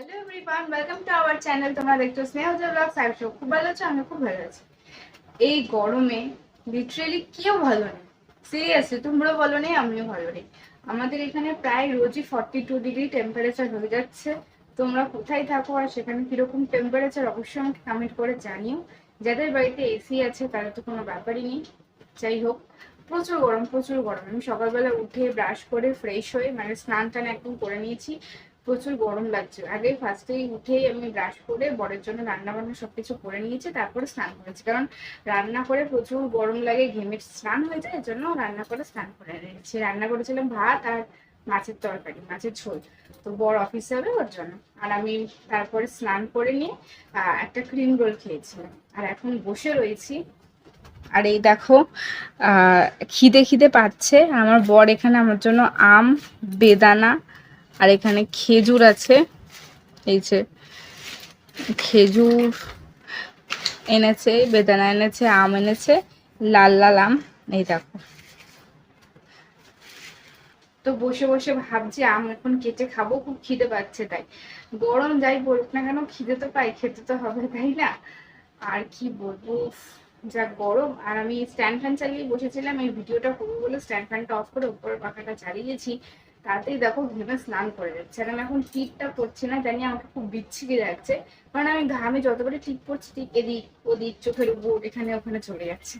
Hello everyone welcome to our channel তোমরা দেখছ I খুব ভালো আছো? আমি খুব ভালো আছি। এই গরমে লিটারেলি কেউ ভালো নেই। সিরিয়াসলি তোমরা ভালো নেই, আমিও ভালো নেই। আমাদের এখানে প্রায় রোজই ফর্টি টু ডিগ্রি টেম্পারেচার হয়ে যাচ্ছে। তোমরা কোথায় থাকো আর সেখানে কীরকম টেম্পারেচার অবশ্যই আমাকে কমেন্ট করে জানিও। যাদের বাড়িতে এসি আছে তারা তো কোনো ব্যাপারই নেই। যাই হোক, প্রচুর গরম প্রচুর গরম। আমি সকালবেলা উঠে ব্রাশ করে ফ্রেশ হয়ে মানে স্নান টান একদম করে নিয়েছি। প্রচুর গরম লাগছে। আগে ফার্স্টেই উঠেই আমি ব্রাশ করে বরের জন্য রান্না বান্না সবকিছু করে নিয়েছি, তারপরে স্নান করেছি। কারণ রান্না করে প্রচুর গরম লাগে, ঘেমে স্নান হয়ে যায়, এজন্য রান্না করে স্নান করে নিয়েছি রান্না করেছিলাম ভাত আর মাছের তরকারি, মাছের ঝোল। তো বড় অফিস যাবে ওর জন্য। আর আমি তারপরে স্নান করে নিয়ে একটা ক্রিম রোল খেয়েছিলাম আর এখন বসে রয়েছি। আর এই দেখো খিদে খিদে পাচ্ছে। আমার বর এখানে আমার জন্য আম, বেদানা আর এখানে খেজুর আছে। এই যে খেজুর এনেছে, বেদানা এনেছে, আম এনেছে, লাল লাল আম। এই দেখো। তো বসে বসে ভাবছি আম এখন কেটে খাব, খুব খিদে পাচ্ছে তাই। গরম যাই বলুক না কেন, খিদে তো পাই, খেতে তো হবে, তাই না? আর কি বলব? যা গরম। আর আমি স্ট্যান্ড ফ্যান চালিয়ে বসেছিলাম, এই ভিডিওটা করব বলে স্ট্যান্ড ফ্যানটা অফ করে উপরের পাখাটা চালিয়েছি। তাতেই দেখো ভেবে স্নান করে যাচ্ছে আর আমি এখন টিপটা করছি না, জানি আমাকে খুব বিচ্ছিকে যাচ্ছে কারণ আমি ঘামে যতবারই টিপ করছি, ঠিক এদিক ওদিক চোখের উপর, এখানে ওখানে চলে যাচ্ছে।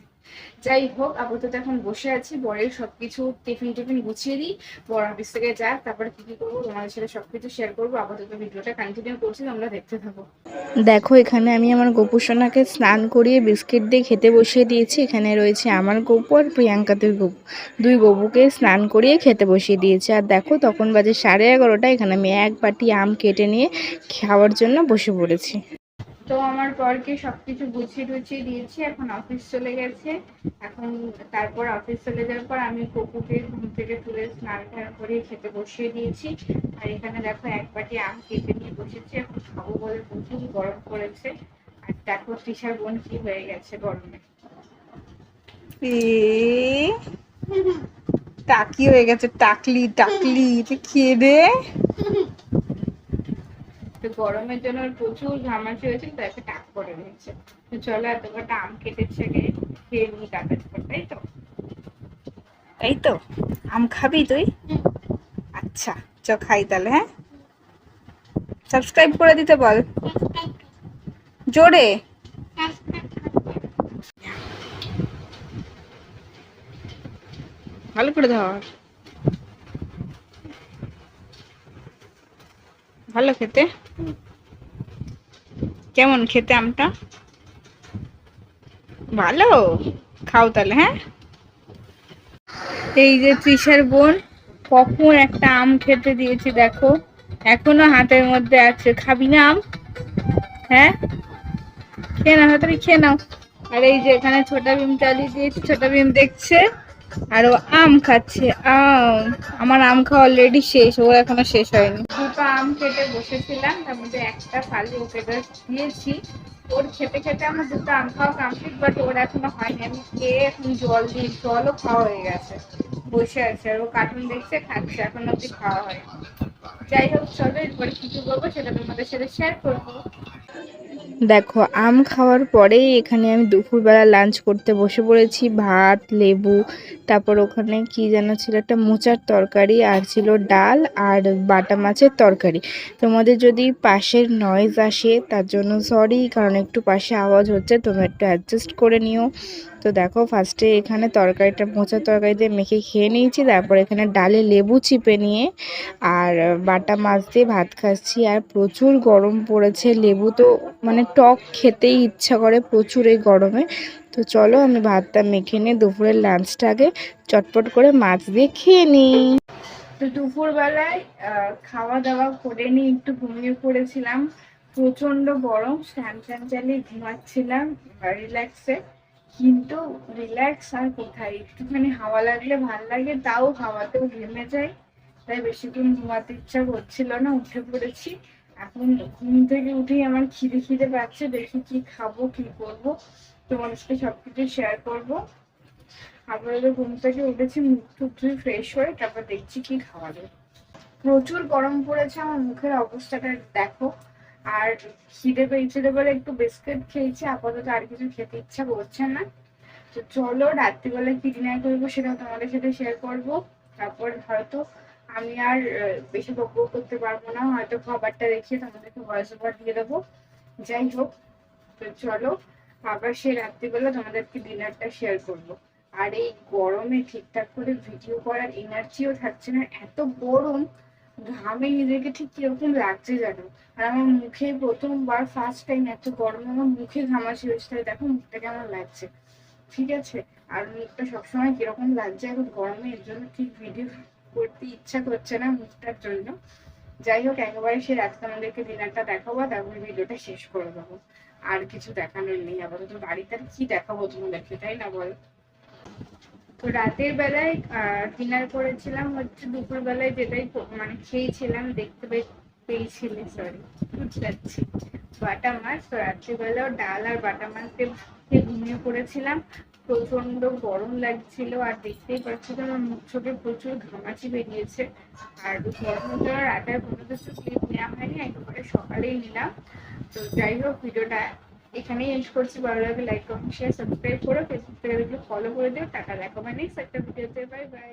যাই হোক, আপাতত এখন বসে আছি, বরের সবকিছু টিফিন টিফিন গুছিয়ে দিই, বর অফিস থেকে যাক, তারপরে কি কি করব, তোমাদের সাথে সবকিছু শেয়ার করব, আপাতত ভিডিওটা কন্টিনিউ করছি, তোমরা দেখতে থাকো। দেখো, এখানে আমি আমার গোপুসোনাকে স্নান করিয়ে বিস্কিট দিয়ে খেতে বসিয়ে দিয়েছি, এখানে রয়েছে আমার গপু আর প্রিয়াঙ্কাদের গপু দুই গপুকে স্নান করিয়ে খেতে বসিয়ে দিয়েছি। আর দেখো, তখন বাজে সাড়ে এগারোটা এখানে আমি এক বাটি আম কেটে নিয়ে খাওয়ার জন্য বসে পড়েছি। তো আমার বরকে সবকিছু গুছিয়ে টুছিয়ে দিয়েছি এখন অফিস চলে গেছে। এখন তারপর অফিস চলে যাওয়ার পর আমি কপুকে ঘুম থেকে তুলে স্নান টান করে খেতে বসিয়ে দিয়েছি। আর এখানে দেখো এক বাটি আম কেটে নিয়ে বসেছি এখন খাব বলে প্রচুর গরম পড়েছে। আর দেখো তৃষার বোন কি হয়ে গেছে গরমে। টাকি হয়ে গেছে? টাকলি টাকলি খেয়ে দে। তো গরমের জন্য প্রচুর ঘামাচি হয়েছে তো একটা টাক করে নিচ্ছে তো চলো এত কটা আম কেটেছে গে খেয়ে নিই কাগজ করে তাই তো? তাই তো আম খাবি তুই? আচ্ছা চ খাই তাহলে হ্যাঁ? সাবস্ক্রাইব করে দিতে বল। জোরে? ভালো করে ধর। ভালো খেতে। কেমন খেতে আমটা? ভালো? খাও তাহলে হ্যাঁ? এই যে তৃষার বোন, কখন একটা আম খেতে দিয়েছি দেখো। এখনও হাতের মধ্যে আছে। খাবি না আম? হ্যাঁ? খেয়ে নাও, তাড়াতাড়ি খেয়ে নাও। আর এই যে এখানে ছোটা ভীম চালিয়ে দিয়েছি, ছোটা ভীম দেখছে? আর ও আম খাচ্ছে। আম। আমার আম খাওয়া অলরেডি শেষ ও এখনও শেষ হয়নি। আম কেটে বসেছিলাম, তার মধ্যে একটা ফালি ওকে দিয়েছি। ওর খেতে খেতে আমার দুটো আম খাওয়া কমপ্লিট বাট ওর এখনও হয়নি। আমি খেয়ে এখন জল দিই, জলও খাওয়া হয়ে গেছে। বসে আছে, আর ও কার্টুন দেখছে, খাচ্ছে, এখন অব্দি খাওয়া হয় যাই হোক, চলো এরপরে কিছু করব সেটা তোমাদের সাথে শেয়ার করব। দেখো, আম খাওয়ার পরেই এখানে আমি দুপুরবেলা লাঞ্চ করতে বসে পড়েছি। ভাত, লেবু, তারপর ওখানে কি যেন ছিল একটা মোচার তরকারি আর ছিল ডাল আর বাটা মাছের তরকারি। তোমাদের যদি পাশের নয়েজ আসে, তার জন্য সরি কারণ একটু পাশে আওয়াজ হচ্ছে, তোমরা একটু অ্যাডজাস্ট করে নিও। তো দেখো ফার্স্টে এখানে তরকারিটা, মোচার তরকারি দিয়ে মেখে খেয়ে নিয়েছি, তারপর এখানে ডালে লেবু চিপে নিয়ে আর বাটা মাছ দিয়ে ভাত খাচ্ছি। আর প্রচুর গরম পড়েছে, লেবু তো মানে টক খেতেই ইচ্ছা করে প্রচুর এই গরমে। তো চলো আমি ভাতটা মেখে নিয়ে দুপুরের লাঞ্চটা আগে চটপট করে মাছ দিয়ে খেয়ে নিই। তো দুপুরবেলায় খাওয়া দাওয়া করে নিয়ে একটু ঘুমিয়ে পড়েছিলাম। প্রচণ্ড গরম স্ট্যান্ড ফ্যান চালিয়ে ঘুমাচ্ছিলাম রিল্যাক্সে কিন্তু রিল্যাক্স আর কোথায়? একটুখানি হাওয়া লাগলে ভালো লাগে, তাও হাওয়াতেও ঘেমে যায় তাই বেশিক্ষণ ঘুমাতে ইচ্ছা করছিল না, উঠে পড়েছি। এখন ঘুম থেকে উঠেই আমার খিদে খিদে পাচ্ছে, দেখি কি খাব, কি করব। তোমাদের সাথে সবকিছু শেয়ার করব। আপাতত ঘুম থেকে উঠেছি, মুখ টুক ফ্রেশ হয়ে তারপর দেখছি কি খাওয়া যায়। প্রচুর গরম পড়েছে, আমার মুখের অবস্থাটা দেখো। আর খিদে পেয়েছিল বলে একটু বিস্কিট খেয়েছি, আপাতত আর কিছু খেতে ইচ্ছা করছে না। তো চলো রাত্রিবেলা কি ডিনার করব সেটাও তোমাদের সাথে শেয়ার করব। তারপর হয়তো আমি আর বেশি বকবক করতে পারব না। হয়তো খাবারটা দেখিয়ে তোমাদেরকে ভয়েস ওভার দিয়ে দেবো। যাই হোক, তো চলো, আবার সেই রাত্রিবেলা তোমাদেরকে ডিনারটা শেয়ার করব। আর এই গরমে ঠিকঠাক করে ভিডিও করার এনার্জিও থাকছে না। এত গরম, ঘামে নিজেকে ঠিক কীরকম লাগছে জানো? আর আমার মুখে প্রথমবার ফার্স্ট টাইম এত গরম আমার মুখে ঘামাচি হয়েছে দেখো মুখটা কেমন লাগছে। ঠিক আছে? আর মুখটা সবসময় কীরকম লাগছে? এখন গরমে এর জন্য ঠিক ভিডিও করতে ইচ্ছা করছে না মুখটার জন্য। যাই হোক, একেবারে সে রাত্রে আমাদেরকে ডিনারটা দেখাবো, তারপর ভিডিওটা শেষ করে দেবো। আর কিছু দেখানোর নেই। আপাতত বাড়িতে কি দেখাবো তোমাদেরকে, তাই না বল? তো রাতের বেলায় ডিনার করেছিলাম, হচ্ছে দুপুর বেলায় যেটাই মানে খেয়েছিলাম, দেখতে পেয়েছিলে সরি পারছি। বাটা মাছ, তো রাত্রিবেলাও ডাল আর বাটা মাছ দিয়ে ঘুমিয়ে পড়েছিলাম। প্রচণ্ড গরম লাগছিল আর দেখতেই পাচ্ছি যে আমার মুখ চোখে প্রচুর ঘামাচি বেরিয়েছে। আর গরম জন্য আটায় কোনো কিছু স্লিপ নেওয়া হয়নি, একেবারে সকালেই নিলাম। তো যাই হোক, ভিডিওটা এখানেই এন্ড করছি। ভালো লাগে লাইক কমেন্ট শেয়ার সাবস্ক্রাইব করো। ফেসবুক থেকে ফলো করে দিও। টাকা মানে নেক্সট একটা ভিডিওতে বাই বাই